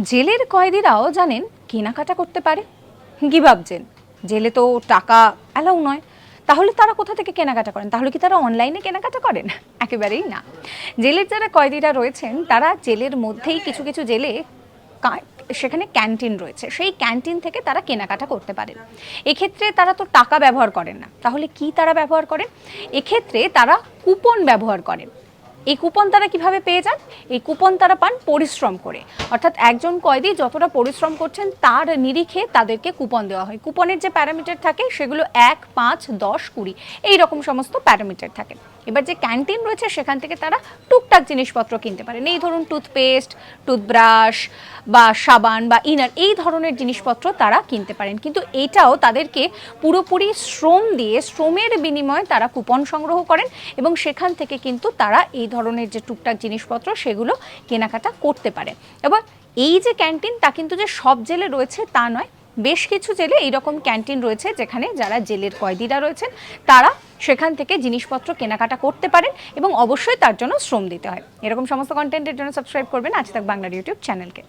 জেলের কয়েদিরাও জানেন কেনাকাটা করতে পারে। কি ভাবছেন জেলে। তো টাকা অ্যালাউ নয়। তাহলে তারা কোথা থেকে কেনাকাটা করেন? তাহলে কি তারা অনলাইনে কেনাকাটা করেন? একেবারেই না। জেলের যারা কয়েদিরা রয়েছেন, তারা জেলের মধ্যেই কিছু কিছু জেলে সেখানে ক্যান্টিন রয়েছে। সেই ক্যান্টিন থেকে তারা কেনাকাটা করতে পারেন। এক্ষেত্রে তারা তো টাকা ব্যবহার করেন না। তাহলে কি তারা ব্যবহার করেন? এক্ষেত্রে তারা কুপন ব্যবহার করেন। এই কুপন তারা কীভাবে পেয়ে যান? এই কুপন তারা পান পরিশ্রম করে। অর্থাৎ একজন কয়েদি যতটা পরিশ্রম করছেন, তার নিরিখে তাদেরকে কুপন দেওয়া হয়। কুপনের যে প্যারামিটার থাকে, সেগুলো এক, পাঁচ, দশ, কুড়ি, এই রকম সমস্ত প্যারামিটার থাকে। এবার যে ক্যান্টিন রয়েছে, সেখান থেকে তারা টুকটাক জিনিসপত্র কিনতে পারেন। এই ধরুন টুথপেস্ট, টুথব্রাশ বা সাবান বা ইনার, এই ধরনের জিনিসপত্র তারা কিনতে পারেন। কিন্তু এটাও তাদেরকে পুরোপুরি শ্রম দিয়ে, শ্রমের বিনিময়ে তারা কুপন সংগ্রহ করেন এবং সেখান থেকে কিন্তু তারা এই ধরনের যে টুকটাক জিনিসপত্র সেগুলো কেনাকাটা করতে পারে। এবার এই যে ক্যান্টিন, তা কিন্তু যে সব জেলে রয়েছে তা নয়। বেশ কিছু জেলে এইরকম ক্যান্টিন রয়েছে যেখানে যারা জেলের কয়েদিরা রয়েছেন, তারা সেখান থেকে জিনিসপত্র কেনাকাটা করতে পারেন এবং অবশ্যই তার জন্য শ্রম দিতে হয়। এরকম সমস্ত কন্টেন্টের জন্য সাবস্ক্রাইব করবেন। আজ তাক বাংলার ইউটিউব চ্যানেলকে